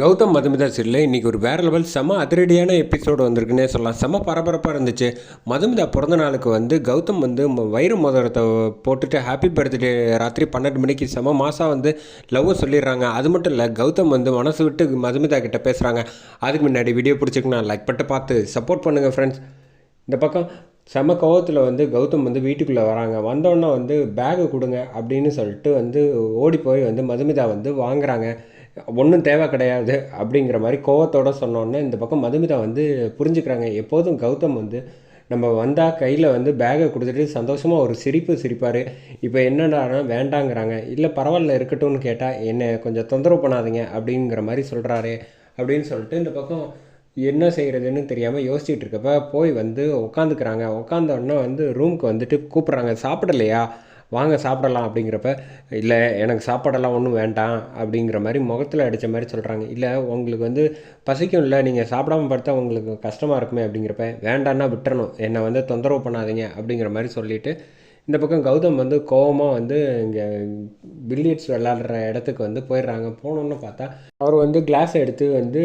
கௌதம் மதுமிதா சீரியலில் இன்றைக்கி ஒரு வேறு லெவல் செம அதிரடியான எபிசோடு வந்திருக்குன்னே சொல்லலாம். செம பரபரப்பாக இருந்துச்சு. மதுமிதா பிறந்த நாளுக்கு வந்து கௌதம் வந்து வைர மோதிரத்தை போட்டுட்டு ஹாப்பி பர்த்டே ராத்திரி பன்னெண்டு மணிக்கு செம மாதம் வந்து லவ் சொல்லிடுறாங்க. அது மட்டும் இல்லை கௌதம் வந்து மனசு விட்டு மதுமிதா கிட்டே பேசுகிறாங்க அதுக்கு முன்னாடி வீடியோ பிடிச்சிக்கணும் லைக் பட்டு பார்த்து சப்போர்ட் பண்ணுங்கள் ஃப்ரெண்ட்ஸ் இந்த பக்கம் செம கோவத்தில் வந்து கௌதம் வந்து வீட்டுக்குள்ளே வராங்க. வந்தோடனே வந்து பேகை கொடுங்க அப்படின்னு சொல்லிட்டு வந்து ஓடி போய் வந்து மதுமிதா வந்து வாங்குறாங்க. ஒன்றும் தேவை கிடையாது அப்படிங்கிற மாதிரி கோவத்தோடு சொன்னோன்னே இந்த பக்கம் மதுமிதா வந்து புரிஞ்சுக்கிறாங்க. எப்போதும் கௌதம் வந்து நம்ம வந்தால் கையில் வந்து பேகை கொடுத்துட்டு சந்தோஷமாக ஒரு சிரிப்பு சிரிப்பார். இப்போ என்னடானா வேண்டாங்கிறாங்க. இல்லை பரவாயில்ல இருக்கட்டும்னு கேட்டால் என்னை கொஞ்சம் தொந்தரவு பண்ணாதீங்க அப்படிங்கிற மாதிரி சொல்கிறாரு அப்படின்னு சொல்லிட்டு இந்த பக்கம் என்ன செய்கிறதுன்னு தெரியாமல் யோசிச்சுட்டு இருக்கப்ப போய் வந்து உட்காந்துக்கிறாங்க உட்காந்த உடனே வந்து ரூமுக்கு வந்துட்டு கூப்பிட்றாங்க. சாப்பிடலையா? வாங்க சாப்பிடலாம் அப்படிங்கிறப்ப இல்லை எனக்கு சாப்பாடெல்லாம் ஒன்றும் வேண்டாம் அப்படிங்கிற மாதிரி முகத்தில் அடித்த மாதிரி சொல்கிறாங்க இல்லை உங்களுக்கு வந்து பசிக்கும் இல்லை நீங்கள் சாப்பிடாம பார்த்தா உங்களுக்கு கஷ்டமாக இருக்குமே அப்படிங்கிறப்ப வேண்டான்னா விட்டுறணும் என்னை வந்து தொந்தரவு பண்ணாதீங்க அப்படிங்கிற மாதிரி சொல்லிவிட்டு இந்த பக்கம் கௌதம் வந்து கோவமாக வந்து இங்கே பில்லியட்ஸ் விளாடுற இடத்துக்கு வந்து போயிடுறாங்க. போனோன்னு பார்த்தா அவர் வந்து கிளாஸ் எடுத்து வந்து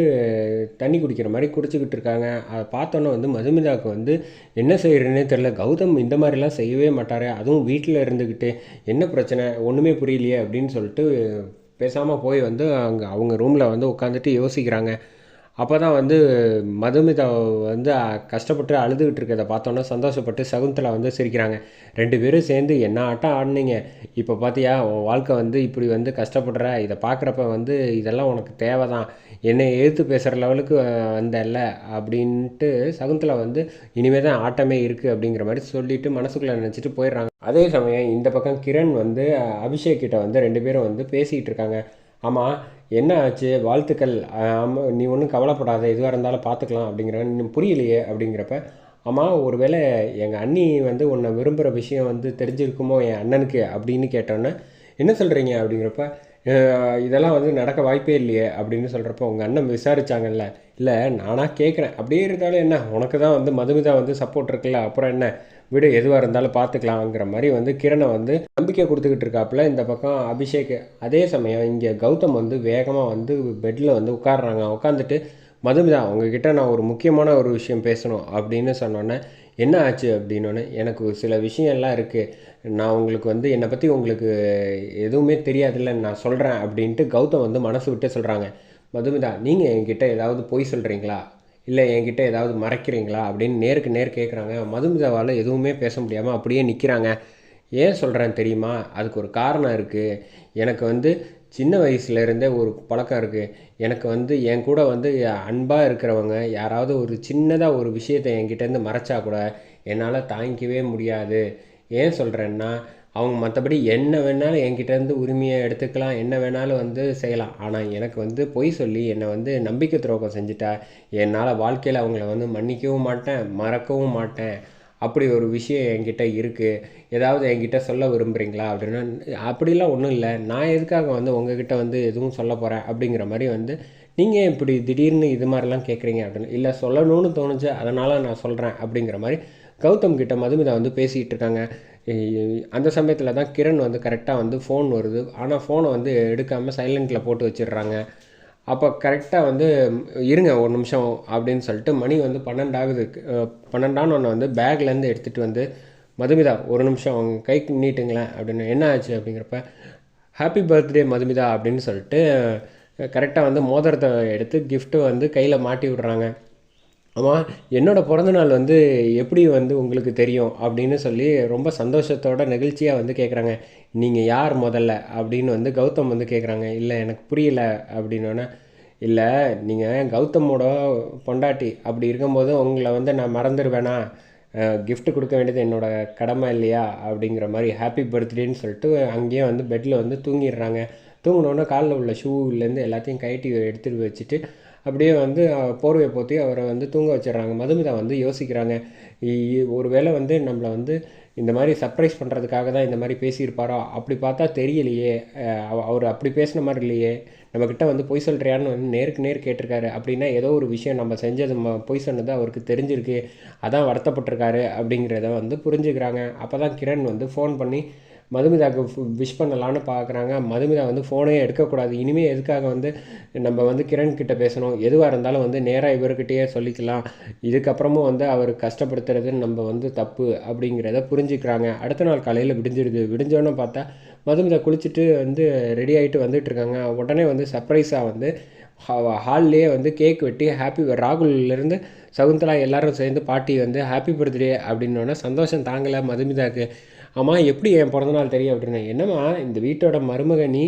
தண்ணி குடிக்கிற மாதிரி குடிச்சிக்கிட்டு இருக்காங்க. அதை பார்த்தோன்னே வந்து மதுமிதாவுக்கு வந்து என்ன செய்யறதுனே தெரில கௌதம் இந்த மாதிரிலாம் செய்யவே மாட்டார். அதுவும் வீட்டில் இருந்துக்கிட்டு என்ன பிரச்சனை? ஒன்றுமே புரியலையே. அப்படின்னு சொல்லிட்டு பேசாமல் போய் வந்து அங்கே அவங்க ரூமில் வந்து உட்காந்துட்டு யோசிக்கிறாங்க. அப்போ தான் வந்து மதுமிதா வந்து கஷ்டப்பட்டு அழுதுகிட்டு இருக்கிறத பார்த்தோன்னே சந்தோஷப்பட்டு சகுந்தலா வந்து சிரிக்கிறாங்க. ரெண்டு பேரும் சேர்ந்து என்ன ஆட்டம் ஆடினீங்க? இப்போ பார்த்தியா உன் வாழ்க்கை வந்து இப்படி வந்து கஷ்டப்படுற இதை பார்க்குறப்ப வந்து இதெல்லாம் உனக்கு தேவை தான் என்னை எழுத்து பேசுகிற லெவலுக்கு வந்தல்ல அப்படின்ட்டு சகுந்தலா வந்து இனிமேல் தான் ஆட்டமே இருக்குது அப்படிங்கிற மாதிரி சொல்லிட்டு மனசுக்குள்ளே நினச்சிட்டு போயிடுறாங்க. அதே சமயம் இந்த பக்கம் கிரண் வந்து அபிஷேக் கிட்ட வந்து ரெண்டு பேரும் வந்து பேசிகிட்டு இருக்காங்க. ஆமாம் என்ன ஆச்சு? வாழ்த்துக்கள். ஆமாம் நீ ஒன்றும் கவலைப்படாத. எதுவாக இருந்தாலும் பார்த்துக்கலாம் அப்படிங்கிற இன்னும் புரியலையே அப்படிங்கிறப்ப ஆமாம் ஒருவேளை எங்கள் அண்ணி வந்து உன்னை விரும்புகிற விஷயம் வந்து தெரிஞ்சிருக்குமோ என் அண்ணனுக்கு அப்படின்னு கேட்டோன்னே என்ன சொல்கிறீங்க அப்படிங்கிறப்ப இதெல்லாம் வந்து நடக்க வாய்ப்பே இல்லையே அப்படின்னு சொல்கிறப்ப உங்கள் அண்ணன் விசாரித்தாங்கல்ல இல்லை நானாக கேட்குறேன் அப்படியே இருந்தாலும் என்ன? உனக்கு தான் வந்து மதுமிதா வந்து சப்போர்ட் இருக்குல்ல அப்புறம் என்ன? விடு எதுவாக இருந்தாலும் பார்த்துக்கலாங்கிற மாதிரி வந்து கிரணை வந்து நம்பிக்கை கொடுத்துக்கிட்டு இருக்காப்புல இந்த பக்கம் அபிஷேக். அதே சமயம் இங்கே கௌதம் வந்து வேகமாக வந்து பெட்டில் வந்து உட்காடுறாங்க உட்காந்துட்டு மதுமிதா உங்ககிட்ட நான் ஒரு முக்கியமான ஒரு விஷயம் பேசணும் அப்படின்னு சொன்னோன்னே என்ன ஆச்சு? அப்படின்னோடனே எனக்கு சில விஷயம்லாம் இருக்குது நான் உங்களுக்கு வந்து என்னை பற்றி உங்களுக்கு எதுவுமே தெரியாதுல்ல நான் சொல்கிறேன் அப்படின்ட்டு கௌதம் வந்து மனசு விட்டு சொல்கிறாங்க மதுமிதா நீங்கள் என்கிட்ட ஏதாவது பொய் சொல்கிறீங்களா இல்லை என்கிட்ட ஏதாவது மறைக்கிறீங்களா? அப்படின்னு நேருக்கு நேர் கேட்குறாங்க மதுமிதாவால் எதுவுமே பேச முடியாமல் அப்படியே நிற்கிறாங்க ஏன் சொல்கிறேன் தெரியுமா? அதுக்கு ஒரு காரணம் இருக்குது எனக்கு வந்து சின்ன வயசுலேருந்தே ஒரு பழக்கம் இருக்குது எனக்கு வந்து என் கூட வந்து அன்பாக இருக்கிறவங்க யாராவது ஒரு சின்னதாக ஒரு விஷயத்தை என்கிட்டேருந்து மறைச்சா கூட என்னால் தாங்கிக்கவே முடியாது. ஏன் சொல்கிறேன்னா அவங்க மற்றபடி என்ன வேணாலும் என்கிட்டேருந்து உரிமையை எடுத்துக்கலாம் என்ன வேணாலும் வந்து செய்யலாம். ஆனால் எனக்கு வந்து பொய் சொல்லி என்னை வந்து நம்பிக்கை துரோகம் செஞ்சுட்டா என்னால் வாழ்க்கையில் அவங்கள வந்து மன்னிக்கவும் மாட்டேன் மறக்கவும் மாட்டேன். அப்படி ஒரு விஷயம் என்கிட்ட இருக்குது ஏதாவது என்கிட்ட சொல்ல விரும்புகிறீங்களா அப்படின்னா அப்படிலாம் ஒன்றும் இல்லை. நான் எதுக்காக வந்து உங்ககிட்ட வந்து எதுவும் சொல்ல போகிறேன் அப்படிங்கிற மாதிரி வந்து நீங்கள் இப்படி திடீர்னு இது மாதிரிலாம் கேட்குறீங்க அப்படின்னு இல்லை சொல்லணும்னு தோணுச்சு அதனால் நான் சொல்கிறேன் அப்படிங்கிற மாதிரி கௌதம் கிட்ட மதுமிதா வந்து பேசிகிட்டு இருக்காங்க. அந்த சமயத்தில் தான் கிரண் வந்து கரெக்டாக வந்து ஃபோன் வருது. ஆனால் ஃபோனை வந்து எடுக்காமல் சைலண்ட்டில் போட்டு வச்சிடுறாங்க. அப்போ கரெக்டாக வந்து இருங்க ஒரு நிமிஷம் அப்படின்னு சொல்லிட்டு மணி வந்து பன்னெண்டாகுது அஹ், ஒன்று வந்து பேக்லேருந்து எடுத்துகிட்டு வந்து மதுமிதா ஒரு நிமிஷம் அவங்க கைக்கு நீட்டுங்களேன் அப்படின்னு என்ன ஆச்சு? அப்படிங்கிறப்ப ஹாப்பி பர்த்டே மதுமிதா அப்படின்னு சொல்லிட்டு கரெக்டாக வந்து மோதிரத்தை எடுத்து கிஃப்ட்டு வந்து கையில் மாட்டி விடுறாங்க. ஆமாம் என்னோடய பிறந்தநாள் வந்து எப்படி வந்து உங்களுக்கு தெரியும் அப்படின்னு சொல்லி ரொம்ப சந்தோஷத்தோட நெகிழ்ச்சியாக வந்து கேட்குறாங்க நீங்கள் யார் முதல்ல அப்படின்னு வந்து கௌதம் வந்து கேட்குறாங்க இல்லை எனக்கு புரியல அப்படின்னோடனே இல்லை நீங்கள் கௌதமோட பொண்டாட்டி அப்படி இருக்கும்போது உங்களை வந்து நான் மறந்துடுவேனா கிஃப்ட் கொடுக்க வேண்டியது என்னோட கடமை இல்லையா? அப்படிங்கிற மாதிரி ஹாப்பி பர்த்டேன்னு சொல்லிட்டு அங்கேயே வந்து பெட்டில் வந்து தூங்கிடுறாங்க. தூங்கினோன்னே காலில் உள்ள ஷூலேருந்து எல்லாத்தையும் கழட்டி எடுத்துகிட்டு வச்சுட்டு அப்படியே வந்து போர்வை போர்வையை போற்றி அவரை வந்து தூங்க வச்சிடுறாங்க. மதுமிதா வந்து யோசிக்கிறாங்க. இ- ஒருவேளை வந்து நம்மளை வந்து இந்த மாதிரி சர்ப்ரைஸ் பண்ணுறதுக்காக தான் இந்த மாதிரி பேசியிருப்பாரோ? அப்படி பார்த்தா தெரியலையே. அவ- அவர் அப்படி பேசின மாதிரி இல்லையே. நம்மக்கிட்ட வந்து பொய் சொல்கிறியான்னு வந்து நேருக்கு நேர் கேட்டிருக்காரு. அப்படின்னா ஏதோ ஒரு விஷயம் நம்ம செஞ்சது ம- பொய் சொன்னது அவருக்கு தெரிஞ்சிருக்கு. அதான் வருத்தப்பட்டிருக்காரு அப்படிங்கிறத வந்து புரிஞ்சுக்கிறாங்க. அப்போ தான் கிரண் வந்து ஃபோன் பண்ணி மதுமிதாவுக்கு விஷ் பண்ணலான்னு பார்க்குறாங்க மதுமிதா வந்து ஃபோனே எடுக்கக்கூடாது. இனிமேல் எதுக்காக வந்து நம்ம வந்து கிரண் கிட்ட பேசணும்? எதுவாக இருந்தாலும் வந்து நேராக இவர்கிட்டயே சொல்லிக்கலாம். இதுக்கப்புறமும் வந்து அவர் கஷ்டப்படுத்துறது நம்ம வந்து தப்பு அப்படிங்கிறத புரிஞ்சுக்கிறாங்க. அடுத்த நாள் காலையில் விடிஞ்சிடுது. விடிஞ்சோன்னு பார்த்தா மதுமிதா குளிச்சுட்டு வந்து ரெடி ஆகிட்டு வந்துட்டு இருக்காங்க உடனே வந்து சர்ப்ரைஸாக வந்து ஹால்லேயே வந்து கேக் வெட்டி ஹாப்பி ராகுல்லேருந்து சகுந்தலா எல்லாரும் சேர்ந்து பாட்டி வந்து ஹாப்பி பர்த்டே அப்படின்னோடனே சந்தோஷம் தாங்கலை மதுமிதாக்கு. ஆமாம் எப்படி என் பிறந்தநாள் தெரியும் அப்படின்னா? என்னம்மா இந்த வீட்டோட மருமகனி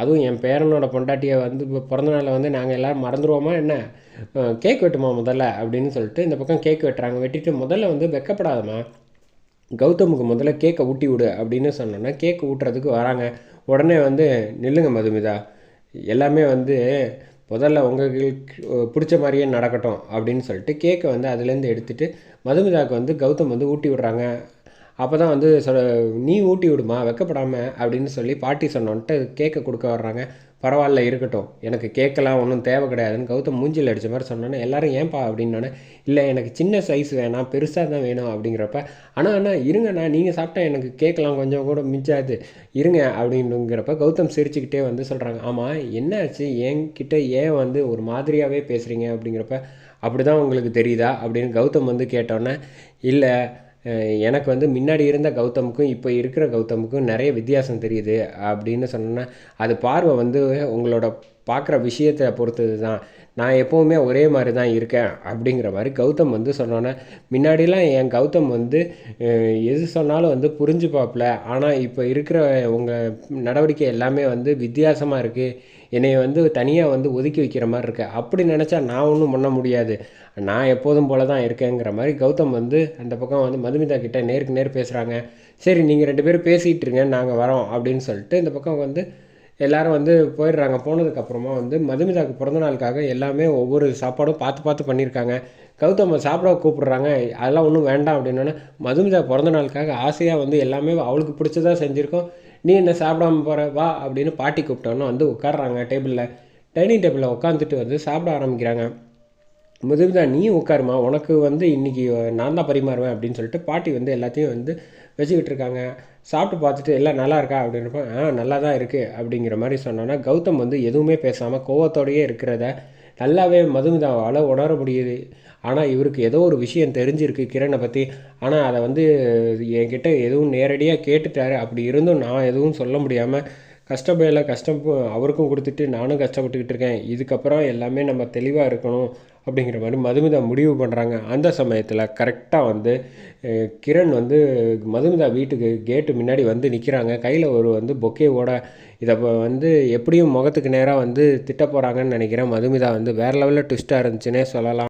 அதுவும் என் பேரனோட பொண்டாட்டியை வந்து இப்போ பிறந்தநாளில் வந்து நாங்கள் எல்லோரும் மறந்துடுவோமா என்ன? கேக் வெட்டுமா முதல்ல? அப்படின்னு சொல்லிட்டு இந்த பக்கம் கேக் வெட்டுறாங்க. வெட்டிட்டு முதல்ல வந்து வெக்கப்படாதம்மா. கௌதமுக்கு முதல்ல கேக்கை ஊட்டி விடு அப்படின்னு சொன்னோன்னா கேக் ஊட்டுறதுக்கு வராங்க. உடனே வந்து நில்லுங்க மதுமிதா. எல்லாமே வந்து முதல்ல உங்களுக்கு பிடிச்ச மாதிரியே நடக்கட்டும். அப்படின்னு சொல்லிட்டு கேக்கை வந்து அதுலேருந்து எடுத்துகிட்டு மதுமிதாவுக்கு வந்து கௌதம் வந்து ஊட்டி விடுறாங்க. அப்போ தான் வந்து சொ நீ ஊட்டி விடுமா வெக்கப்படாமல் அப்படின்னு சொல்லி பாட்டி சொன்னோன்ட்டு கேக்கை கொடுக்க வர்றாங்க. பரவாயில்ல இருக்கட்டும். எனக்கு கேக்கெல்லாம் ஒன்றும் தேவை கிடையாதுன்னு கௌதம் மூஞ்சில் அடித்த மாதிரி சொன்னோன்னே எல்லாரும் ஏன்பா? அப்படின்னோடனே இல்லை எனக்கு சின்ன சைஸ் வேணாம் பெருசாக தான் வேணும் அப்படிங்கிறப்ப ஆனால் அண்ணா இருங்கண்ணா நீங்கள் சாப்பிட்டா எனக்கு கேக்கெல்லாம் கொஞ்சம் கூட மிஞ்சாது. இருங்க அப்படின்னுங்கிறப்ப கௌதம் சிரிச்சுக்கிட்டே வந்து சொல்கிறாங்க ஆமாம் என்னாச்சு? என்கிட்ட ஏன் வந்து ஒரு மாதிரியாகவே பேசுகிறீங்க அப்படிங்கிறப்ப அப்படி தான் உங்களுக்கு தெரியுதா? அப்படின்னு கௌதம் வந்து கேட்டோன்னே இல்லை எனக்கு வந்து முன்னாடி இருந்த கௌதமுக்கும் இப்போ இருக்கிற கௌதமுக்கும் நிறைய வித்தியாசம் தெரியுது அப்படின்னு சொன்னேன்னா அது பார்வை வந்து உங்களோட பார்க்குற விஷயத்தை பொறுத்தது தான் நான் எப்போவுமே ஒரே மாதிரி தான் இருக்கேன் அப்படிங்கிற மாதிரி கௌதம் வந்து சொன்னோன்னே முன்னாடிலாம் என் கௌதம் வந்து எது சொன்னாலும் வந்து புரிஞ்சு பார்ப்பல ஆனால் இப்போ இருக்கிற உங்கள் நடவடிக்கை எல்லாமே வந்து வித்தியாசமாக இருக்குது என்னை வந்து தனியாக வந்து ஒதுக்கி வைக்கிற மாதிரி இருக்கு. அப்படி நினச்சா நான் ஒன்றும் பண்ண முடியாது. நான் எப்போதும் போல தான் இருக்கேங்கிற மாதிரி கௌதம் வந்து அந்த பக்கம் வந்து மதுமிதா கிட்டே நேருக்கு நேர் பேசுகிறாங்க சரி நீங்கள் ரெண்டு பேரும் பேசிகிட்டு இருங்க நாங்கள் வரோம் அப்படின்னு சொல்லிட்டு இந்த பக்கம் வந்து எல்லாரும் வந்து போயிடுறாங்க. போனதுக்கப்புறமா வந்து மதுமிதாக்கு பிறந்த நாளுக்காக எல்லாமே ஒவ்வொரு சாப்பாடும் பார்த்து பார்த்து பண்ணியிருக்காங்க. கௌதம் சாப்பிட கூப்பிடுறாங்க. அதெல்லாம் ஒன்றும் வேண்டாம் அப்படின்னோடனே மதுமிதா பிறந்த நாளுக்காக ஆசையாக வந்து எல்லாமே அவளுக்கு பிடிச்சதாக செஞ்சுருக்கோம். நீ என்ன சாப்பிடாம போகிற வா அப்படின்னு பாட்டி கூப்பிட்டோன்னு வந்து உட்காடுறாங்க டேபிளில். டைனிங் டேபிளில் உட்காந்துட்டு வந்து சாப்பிட ஆரம்பிக்கிறாங்க. முதுகுதா நீயும் உட்காருமா? உனக்கு வந்து இன்றைக்கி நான் தான் பரிமாறுவேன் அப்படின்னு சொல்லிட்டு பாட்டி வந்து எல்லாத்தையும் வந்து வச்சுக்கிட்டு இருக்காங்க. சாப்பிட்டு பார்த்துட்டு எல்லாம் நல்லா இருக்கா? அப்படின்றப்ப ஆ நல்லா தான் இருக்குது அப்படிங்கிற மாதிரி சொன்னோன்னா கௌதம் வந்து எதுவுமே பேசாமல் கோவத்தோடையே இருக்கிறத நல்லாவே மதுமிதாவால் உணர முடியுது. ஆனால் இவருக்கு ஏதோ ஒரு விஷயம் தெரிஞ்சிருக்கு கிரணை பற்றி ஆனால் அதை வந்து என்கிட்ட எதுவும் நேரடியாக கேட்டுட்டாரு. அப்படி இருந்தும் நான் எதுவும் சொல்ல முடியாமல் கஷ்டப்படல கஷ்டம் அவருக்கும் கொடுத்துட்டு நானும் கஷ்டப்பட்டுக்கிட்டு இருக்கேன். இதுக்கப்புறம் எல்லாமே நம்ம தெளிவாக இருக்கணும். அப்படிங்கிற மாதிரி மதுமிதா முடிவு பண்ணுறாங்க அந்த சமயத்தில் கரெக்டாக வந்து கிரண் வந்து மதுமிதா வீட்டுக்கு கேட்டு முன்னாடி வந்து நிற்கிறாங்க கையில் ஒரு வந்து பொக்கேவோட இதை இப்போ வந்து எப்படியும் முகத்துக்கு நேராக வந்து திட்ட போகிறாங்கன்னு நினைக்கிறேன். மதுமிதா வந்து வேறு லெவலில் ட்விஸ்ட்டாக இருந்துச்சுன்னே சொல்லலாம்.